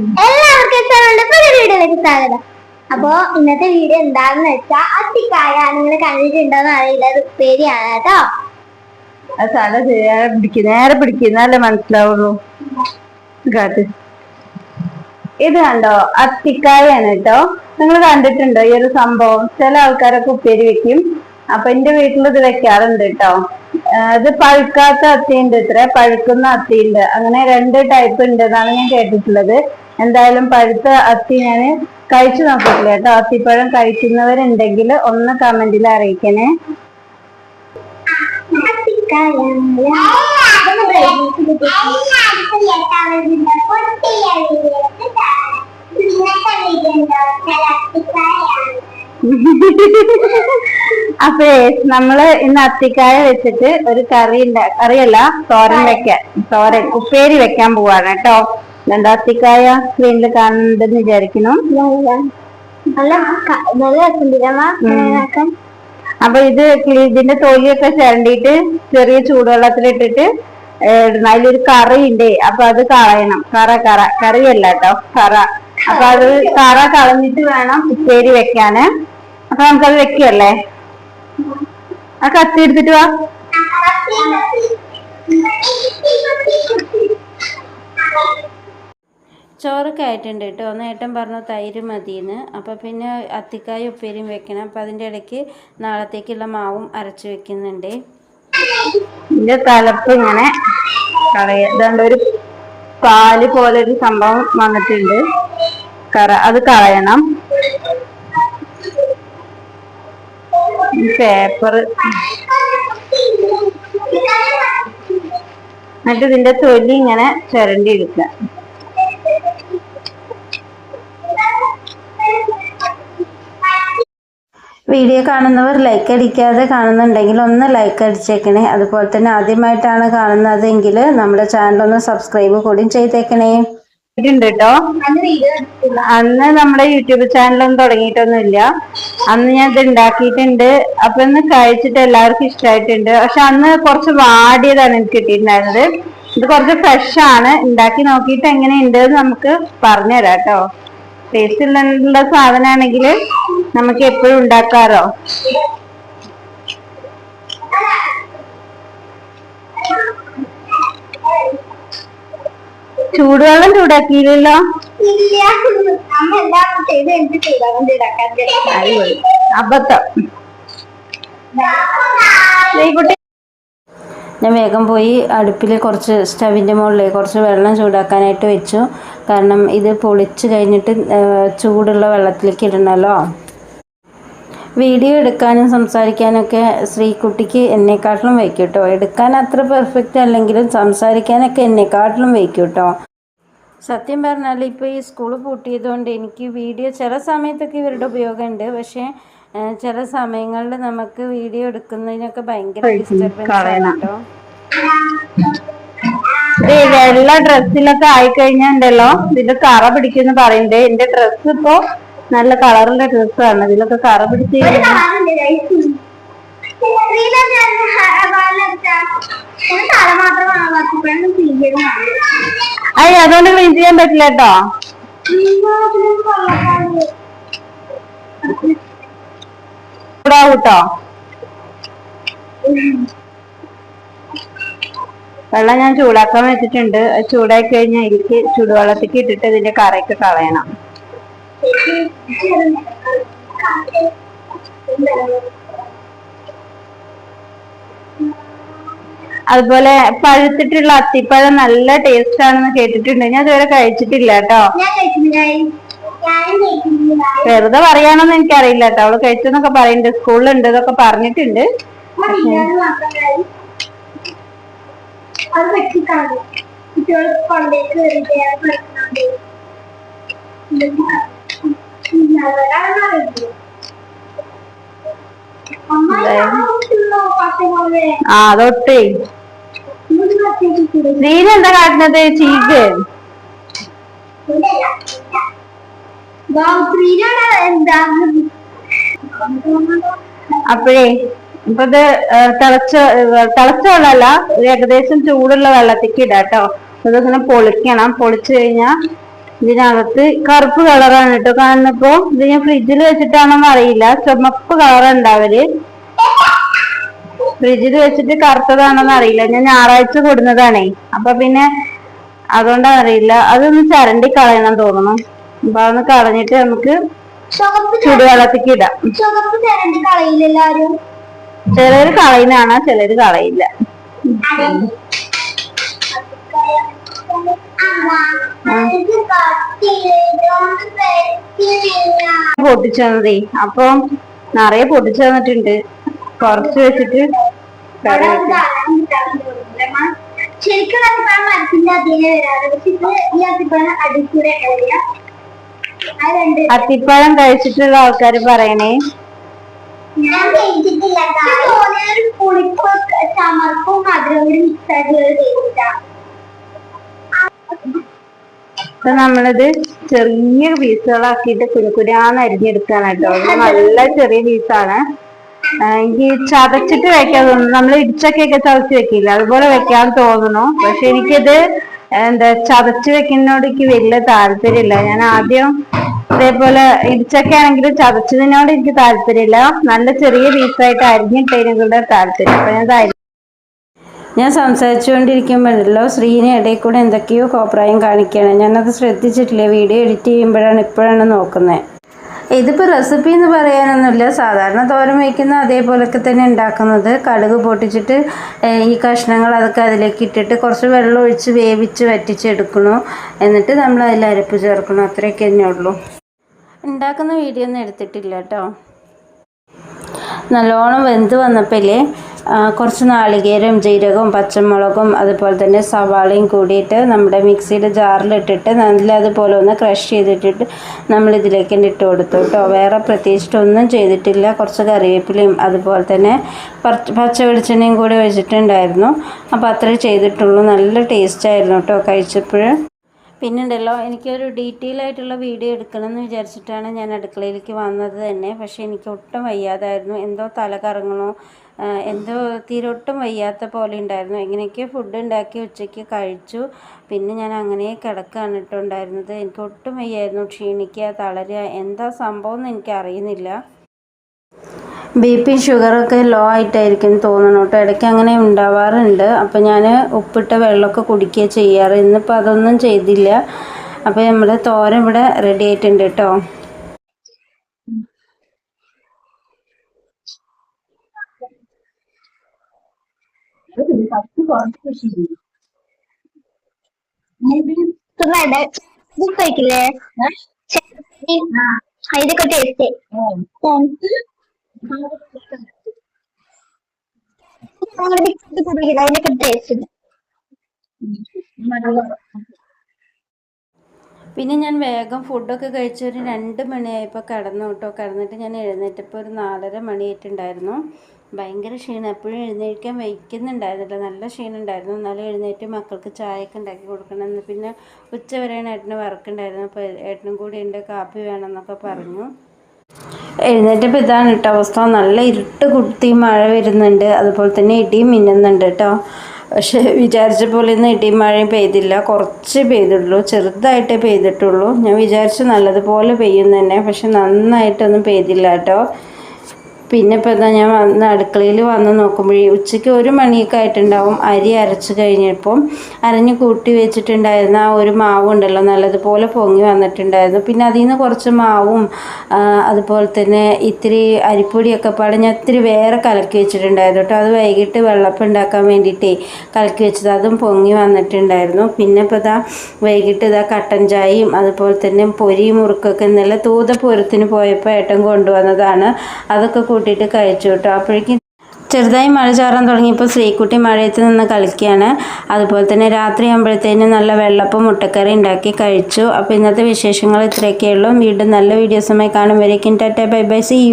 എല്ലാവർക്കും വീഡിയോയിലേക്ക് സ്വാഗതം. അപ്പോ ഇന്നത്തെ വീഡിയോ എന്താണെന്ന് വെച്ചാ അത്തിക്കായ നിങ്ങൾ കണ്ടിട്ടുണ്ടോന്ന് അറിയില്ല. അത് ഉപ്പേരിയാണ് കേട്ടോ. അത് തല നേരെ പിടിക്കും നേരെ മനസ്സിലാവുള്ളൂ. ഇത് കണ്ടോ അത്തിക്കായാണ് കേട്ടോ. നിങ്ങൾ കണ്ടിട്ടുണ്ടോ ഈ ഒരു സംഭവം? ചില ആൾക്കാരൊക്കെ ഉപ്പേരി വെക്കും. അപ്പൊ എന്റെ വീട്ടിൽ ഇത് വെക്കാറുണ്ട് കേട്ടോ. ഇത് പഴുക്കാത്ത അത്തിയുണ്ട് ഇത്ര. പഴുക്കുന്ന അത്തിയുണ്ട്. അങ്ങനെ രണ്ട് ടൈപ്പ് ഉണ്ട് എന്നാണ് ഞാൻ കേട്ടിട്ടുള്ളത്. എന്തായാലും പഴുത്ത അത്തി ഞാൻ കഴിച്ചു നോക്കിയിട്ടില്ല കേട്ടോ. അത്തിപ്പഴം കഴിക്കുന്നവരുണ്ടെങ്കിൽ ഒന്ന് കമന്റിൽ അറിയിക്കണേ. അത്തിക്കായ അപ്പേ നമ്മൾ ഇന്ന് അത്തിക്കായ വെച്ചിട്ട് ഒരു കറി ഉണ്ടാ കറിയല്ല തോരൻ വെക്കാൻ തോരൻ ഉപ്പേരി വെക്കാൻ പോവാണ് കേട്ടോ. അത്തിക്കായ സ്ക്രീനിൽ കാണുന്നുണ്ടെന്ന് വിചാരിക്കുന്നു. അപ്പൊ ഇത് ഇതിന്റെ തൊലിയൊക്കെ ചിരണ്ടിയിട്ട് ചെറിയ ചൂടുവെള്ളത്തിലിട്ടിട്ട് അതിലൊരു കറി ഉണ്ട് അപ്പൊ അത് കളയണം. കറ കറ കറിയല്ല കേട്ടോ കറ. അപ്പൊ അത് കറ കളഞ്ഞിട്ട് വേണം ഉപ്പേരി വെക്കാന്. അപ്പൊ നമുക്കത് വെക്കല്ലേ? ആ കത്തി എടുത്തിട്ട് വാ. ചോറൊക്കെ ആയിട്ടുണ്ട് കേട്ടോ. നേട്ടൻ പറഞ്ഞു തൈര് മതിയെന്ന്. അപ്പോൾ പിന്നെ അത്തിക്കായ ഉപ്പേരിയും വെക്കണം. അപ്പോൾ അതിന്റെ ഇടയ്ക്ക് നാളത്തേക്കുള്ള മാവും അരച്ച് വെക്കുന്നുണ്ട്. ഇതിന്റെ തലപ്പ് ഇങ്ങനെ കളയാണ്ട് ഒരു പാൽ പോലെ ഒരു സംഭവം വന്നിട്ടുണ്ട്. കറ അത് കളയണം. പേപ്പർ. എന്നിട്ട് ഇതിന്റെ തൊലി ഇങ്ങനെ ചുരണ്ടി എടുക്കുക വീഡിയോ കാണുന്നവർ ലൈക്ക് അടിക്കാതെ കാണുന്നുണ്ടെങ്കിൽ ഒന്ന് ലൈക്ക് അടിച്ചേക്കണേ. അതുപോലെ തന്നെ ആദ്യമായിട്ടാണ് കാണുന്നതെങ്കിൽ നമ്മുടെ ചാനൽ ഒന്ന് സബ്സ്ക്രൈബ് കൂടി ചെയ്തേക്കണേ. അന്ന് നമ്മുടെ യൂട്യൂബ് ചാനലൊന്നും തുടങ്ങിയിട്ടൊന്നുമില്ല. അന്ന് ഞാൻ ഇത് ഉണ്ടാക്കിയിട്ടുണ്ട്. അപ്പൊ ഇന്ന് കഴിച്ചിട്ട് എല്ലാവർക്കും ഇഷ്ടമായിട്ടുണ്ട്. പക്ഷെ അന്ന് കുറച്ച് വാടിയതാണ് എനിക്ക് കിട്ടിയിട്ടുണ്ടായിരുന്നത്. ഇത് കുറച്ച് ഫ്രഷ് ആണ്. ഉണ്ടാക്കി നോക്കിയിട്ട് എങ്ങനെയുണ്ട് നമുക്ക് പറഞ്ഞുതരാം കേട്ടോ ടേസ്റ്റ് ഉള്ള സാധനമാണെങ്കിൽ നമുക്ക് എപ്പോഴും ഉണ്ടാക്കാറോ? ചൂടുവെള്ളം ചൂടാക്കിയില്ലല്ലോ? അബദ്ധം. ഞാൻ വേഗം പോയി അടുപ്പിൽ കുറച്ച് സ്റ്റവിന്റെ മുകളിൽ കുറച്ച് വെള്ളം ചൂടാക്കാനായിട്ട് വെച്ചു. കാരണം ഇത് പൊളിച്ച് കഴിഞ്ഞിട്ട് ചൂടുള്ള വെള്ളത്തിലേക്ക് ഇടണമല്ലോ വീഡിയോ എടുക്കാനും സംസാരിക്കാനൊക്കെ ശ്രീകുട്ടിക്ക് എന്നെക്കാട്ടിലും വയ്ക്കും കേട്ടോ എടുക്കാൻ അത്ര പെർഫെക്റ്റ് അല്ലെങ്കിലും സംസാരിക്കാനൊക്കെ എന്നെക്കാട്ടിലും വയ്ക്കും കേട്ടോ സത്യം പറഞ്ഞാൽ ഇപ്പോൾ ഈ സ്കൂൾ പൂട്ടിയതുകൊണ്ട് എനിക്ക് വീഡിയോ ചില സമയത്തൊക്കെ ഇവരുടെ ഉപയോഗമുണ്ട്. പക്ഷേ ചില സമയങ്ങളിൽ നമുക്ക് വീഡിയോ എടുക്കുന്നതിനൊക്കെ ഭയങ്കര ഡിസ്റ്റർബൻസ് ആണ് കളയണം. കേട്ടോ വെള്ള ഡ്രസ്സിലൊക്കെ ആയിക്കഴിഞ്ഞാൽ ഉണ്ടല്ലോ ഇതിന്റെ കറ പിടിക്കുന്നു പറയുന്നുണ്ട്. എന്റെ ഡ്രസ്സ് ഇപ്പോ നല്ല കളറുള്ള ഡ്രസ്സാണ് ഇതിലൊക്കെ കറ പിടിച്ച് അയ്യ അതുകൊണ്ട് ക്ലീൻ ചെയ്യാൻ പറ്റില്ല കേട്ടോ. കേട്ടോ വെള്ളം ഞാൻ ചൂടാക്കാൻ വെച്ചിട്ടുണ്ട്. ചൂടാക്കി കഴിഞ്ഞാൽ എനിക്ക് ചൂടുവെള്ളത്തേക്ക് ഇട്ടിട്ട് ഇതിന്റെ കറയൊക്കെ കളയണം. അതുപോലെ പഴുത്തിട്ടുള്ള അത്തിപ്പഴം നല്ല ടേസ്റ്റ് ആണെന്ന് കേട്ടിട്ടുണ്ട്. ഞാൻ ഇതുവരെ കഴിച്ചിട്ടില്ല കേട്ടോ. വെറുതെ പറയാണെന്ന് എനിക്കറിയില്ല കേട്ടോ. അവൾ കഴിച്ചെന്നൊക്കെ പറയുന്നുണ്ട്. സ്കൂളിലുണ്ട് ഇതൊക്കെ പറഞ്ഞിട്ടുണ്ട്. കുട്ടികൾ കൊണ്ടേക്ക് ആ അതൊട്ടേ. നീന എന്താ കാട്ടുന്നത്? ചീക്ക് അപ്പോഴേ ഇപ്പൊ ഇത് തിളച്ച തിളച്ച വെള്ളമല്ല ഏകദേശം ചൂടുള്ള വെള്ളത്തേക്ക് ഇടാട്ടോ. ഇതിങ്ങനെ പൊളിക്കണം. പൊളിച്ചു കഴിഞ്ഞാൽ ഇതിനകത്ത് കറുപ്പ് കളറാണ് കേട്ടോ കാണുന്നപ്പോ. ഇത് ഞാൻ ഫ്രിഡ്ജിൽ വെച്ചിട്ടാണെന്ന് അറിയില്ല. ചുമപ്പ് കളർ ഉണ്ടാവൽ ഫ്രിഡ്ജിൽ വെച്ചിട്ട് കറുത്തതാണെന്ന് അറിയില്ല. ഞാൻ ഞായറാഴ്ച കൊടുന്നതാണേ. അപ്പൊ പിന്നെ അതുകൊണ്ടാണ് അറിയില്ല. അതൊന്ന് ചരണ്ടി കളയണം തോന്നുന്നു. അപ്പൊ അതൊന്ന് കളഞ്ഞിട്ട് നമുക്ക് ചുടുവെള്ളത്തേക്ക് ഇടാം. ചിലര് കളയുന്നതാണ് ചിലര് കളയില്ല. പൊട്ടിച്ചു തന്നതേ അപ്പൊ നിറയെ പൊട്ടിച്ചു തന്നിട്ടുണ്ട്. കുറച്ച് വെച്ചിട്ട്. ശരിക്കും അത്തിപ്പഴം കഴിച്ചിട്ടുള്ള ആൾക്കാർ പറയണേ. ഞാൻ കഴിച്ചിട്ടില്ല. ചമർപ്പും മധുരവും മിക്സ് ടേസ്റ്റാണ് അപ്പൊ നമ്മളിത് ചെറിയ പീസുകളാക്കിയിട്ട് കുരുക്കുരാന്ന് അരിഞ്ഞെടുക്കാണ് കേട്ടോ. നല്ല ചെറിയ പീസാണ്. എനിക്ക് ചതച്ചിട്ട് വെക്കാൻ തോന്നുന്നു. നമ്മൾ ഇടിച്ചക്കൊക്കെ ചതച്ച് വെക്കില്ല? അതുപോലെ വെക്കാൻ തോന്നുന്നു. പക്ഷെ എനിക്കിത് എന്താ ചതച്ച് വെക്കുന്നതിനോട് എനിക്ക് വലിയ താല്പര്യമില്ല. ഞാൻ ആദ്യം ഇതേപോലെ ഇടിച്ചൊക്കെ ആണെങ്കിൽ ചതച്ചതിനോട് എനിക്ക് താല്പര്യമില്ല. നല്ല ചെറിയ പീസായിട്ട് അരിഞ്ഞിട്ടതിനും കൂടെ താല്പര്യം. അപ്പൊ ഞാൻ ഞാൻ സംസാരിച്ചുകൊണ്ടിരിക്കുമ്പോഴല്ലോ ശ്രീനെ ഇടയിൽ കൂടെ എന്തൊക്കെയോ കോപ്രായം കാണിക്കുകയാണ്. ഞാനത് ശ്രദ്ധിച്ചിട്ടില്ല. വീഡിയോ എഡിറ്റ് ചെയ്യുമ്പോഴാണ് ഇപ്പോഴാണ് നോക്കുന്നത്. ഇതിപ്പോൾ റെസിപ്പി എന്ന് പറയാനൊന്നുമില്ല. സാധാരണ തോരൻ വയ്ക്കുന്ന അതേപോലൊക്കെ തന്നെ ഉണ്ടാക്കുന്നത്. കടുക് പൊട്ടിച്ചിട്ട് ഈ കഷ്ണങ്ങൾ അതൊക്കെ അതിലേക്ക് ഇട്ടിട്ട് കുറച്ച് വെള്ളം ഒഴിച്ച് വേവിച്ച് വറ്റിച്ചെടുക്കണു. എന്നിട്ട് നമ്മൾ അതിൽ അരപ്പ് ചേർക്കണം. അത്രയൊക്കെ തന്നെ ഉള്ളൂ. ഉണ്ടാക്കുന്ന വീഡിയോ ഒന്നും എടുത്തിട്ടില്ല കേട്ടോ. നല്ലോണം വെന്ത് വന്നപ്പോഴേ കുറച്ച് നാളികേരം ജീരകവും പച്ചമുളകും അതുപോലെ തന്നെ സവാളയും കൂടിയിട്ട് നമ്മുടെ മിക്സിയുടെ ജാറിലിട്ടിട്ട് നല്ല അതുപോലെ ഒന്ന് ക്രഷ് ചെയ്തിട്ടിട്ട് നമ്മൾ ഇതിലേക്ക് ഇട്ട് കൊടുത്തു കേട്ടോ. വേറെ പ്രത്യേകിച്ചിട്ടൊന്നും ചെയ്തിട്ടില്ല. കുറച്ച് കറിവേപ്പിലയും അതുപോലെ തന്നെ പച്ച വെളിച്ചെണ്ണയും കൂടി ഒഴിച്ചിട്ടുണ്ടായിരുന്നു. അപ്പോൾ അത്രേ ചെയ്തിട്ടുള്ളൂ. നല്ല ടേസ്റ്റ് ആയിരുന്നു കേട്ടോ കഴിച്ചപ്പോൾ. പിന്നുണ്ടല്ലോ എനിക്കൊരു ഡീറ്റെയിൽ ആയിട്ടുള്ള വീഡിയോ എടുക്കണം എന്ന് വിചാരിച്ചിട്ടാണ് ഞാൻ അടുക്കളയിലേക്ക് വന്നത് തന്നെ. പക്ഷേ എനിക്ക് ഒട്ടും വയ്യാതായിരുന്നു. എന്തോ തല കറങ്ങണോ എന്തോ തീരെ ഒട്ടും വയ്യാത്ത പോലെ ഉണ്ടായിരുന്നു. ഇങ്ങനെയൊക്കെ ഫുഡ് ഉണ്ടാക്കി ഉച്ചയ്ക്ക് കഴിച്ചു. പിന്നെ ഞാൻ അങ്ങനെ കിടക്കാണ് കേട്ടോ ഉണ്ടായിരുന്നത്. എനിക്ക് ഒട്ടും വയ്യായിരുന്നു. ക്ഷീണിക്കുക തളരുക എന്താ സംഭവം എന്ന് എനിക്ക് അറിയുന്നില്ല. ബി പി ഷുഗറൊക്കെ ലോ ആയിട്ടായിരിക്കും തോന്നണം കേട്ടോ. ഇടയ്ക്ക് അങ്ങനെ ഉണ്ടാവാറുണ്ട്. അപ്പോൾ ഞാൻ ഉപ്പിട്ട വെള്ളമൊക്കെ കുടിക്കുക ചെയ്യാറ്. ഇന്നിപ്പോൾ അതൊന്നും ചെയ്തില്ല. അപ്പോൾ നമ്മുടെ തോരം ഇവിടെ റെഡി ആയിട്ടുണ്ട് കേട്ടോ. അതിനൊക്കെ ടേസ്റ്റ് പിന്നെ ഞാൻ വേഗം ഫുഡൊക്കെ കഴിച്ച് ഒരു രണ്ട് മണിയായപ്പോൾ കിടന്നു കേട്ടോ. കിടന്നിട്ട് ഞാൻ എഴുന്നേറ്റപ്പോൾ ഒരു നാലര മണിയായിട്ടുണ്ടായിരുന്നു. ഭയങ്കര ക്ഷീണം. എപ്പോഴും എഴുന്നേൽക്കാൻ വയ്ക്കുന്നുണ്ടായിരുന്നില്ല. നല്ല ക്ഷീണം ഉണ്ടായിരുന്നു എന്നാലും എഴുന്നേറ്റ് മക്കൾക്ക് ചായയൊക്കെ ഉണ്ടാക്കി കൊടുക്കണമെന്ന് പിന്നെ ഉച്ച വരെയാണ് ഏട്ടന് വർക്കുണ്ടായിരുന്നു അപ്പോൾ ഏട്ടനും കൂടി ഉണ്ട്. കാപ്പി വേണമെന്നൊക്കെ പറഞ്ഞു. എഴുന്നേറ്റപ്പോൾ ഇതാണ് കേട്ടോ അവസ്ഥ. നല്ല ഇരുട്ട് കുത്തി മഴ വരുന്നുണ്ട്. അതുപോലെ തന്നെ ഇടിയും മിന്നുന്നുണ്ട് കേട്ടോ. പക്ഷേ വിചാരിച്ച പോലെ ഇന്ന് ഇടിയും മഴയും പെയ്തില്ല. കുറച്ച് പെയ്തിട്ടുള്ളൂ. ചെറുതായിട്ടേ പെയ്തിട്ടുള്ളൂ. ഞാൻ വിചാരിച്ചു നല്ലതുപോലെ പെയ്യും തന്നെ പക്ഷെ നന്നായിട്ടൊന്നും പെയ്തില്ല കേട്ടോ. പിന്നെ ഇപ്പോൾ എന്താ ഞാൻ വന്ന് അടുക്കളയിൽ വന്ന് നോക്കുമ്പോഴേ ഉച്ചയ്ക്ക് ഒരു മണിയൊക്കെ ആയിട്ടുണ്ടാവും അരി അരച്ച് കഴിഞ്ഞപ്പോൾ അരഞ്ഞ് കൂട്ടി വെച്ചിട്ടുണ്ടായിരുന്ന ആ ഒരു മാവ് ഉണ്ടല്ലോ നല്ലതുപോലെ പൊങ്ങി വന്നിട്ടുണ്ടായിരുന്നു. പിന്നെ അതിൽ നിന്ന് കുറച്ച് മാവും അതുപോലെ തന്നെ ഇത്തിരി അരിപ്പൊടിയൊക്കെ പാടെ ഞാൻ ഇത്തിരി വേറെ കലക്കി വെച്ചിട്ടുണ്ടായിരുന്നു കേട്ടോ. അത് വൈകിട്ട് വെള്ളപ്പം ഉണ്ടാക്കാൻ വേണ്ടിയിട്ടേ കലക്കി വെച്ചത്. അതും പൊങ്ങി വന്നിട്ടുണ്ടായിരുന്നു. പിന്നെ ഇപ്പോൾ ഇതാ വൈകിട്ട് ഇതാ കട്ടൻ ചായയും അതുപോലെ തന്നെ പൊരി മുറുക്കൊക്കെ ഇന്നലെ തൂതപൂരത്തിന് പോയപ്പോൾ ഏട്ടൻ കൊണ്ടുവന്നതാണ്. അതൊക്കെ കൂട്ടിയിട്ട് കഴിച്ചു കേട്ടോ. അപ്പോഴേക്കും ചെറുതായി മഴ ചാറാൻ തുടങ്ങിയപ്പോൾ ശ്രീക്കുട്ടി മഴയത്ത് നിന്ന് കളിക്കുകയാണ്. അതുപോലെ തന്നെ രാത്രി ആകുമ്പോഴത്തേനും നല്ല വെള്ളപ്പം മുട്ടക്കറി ഉണ്ടാക്കി കഴിച്ചു. അപ്പോൾ ഇന്നത്തെ വിശേഷങ്ങൾ ഇത്രയൊക്കെയുള്ളൂ വീണ്ടും നല്ല വീഡിയോസുമായി കാണും വരേക്കും. Tata bye bye. See you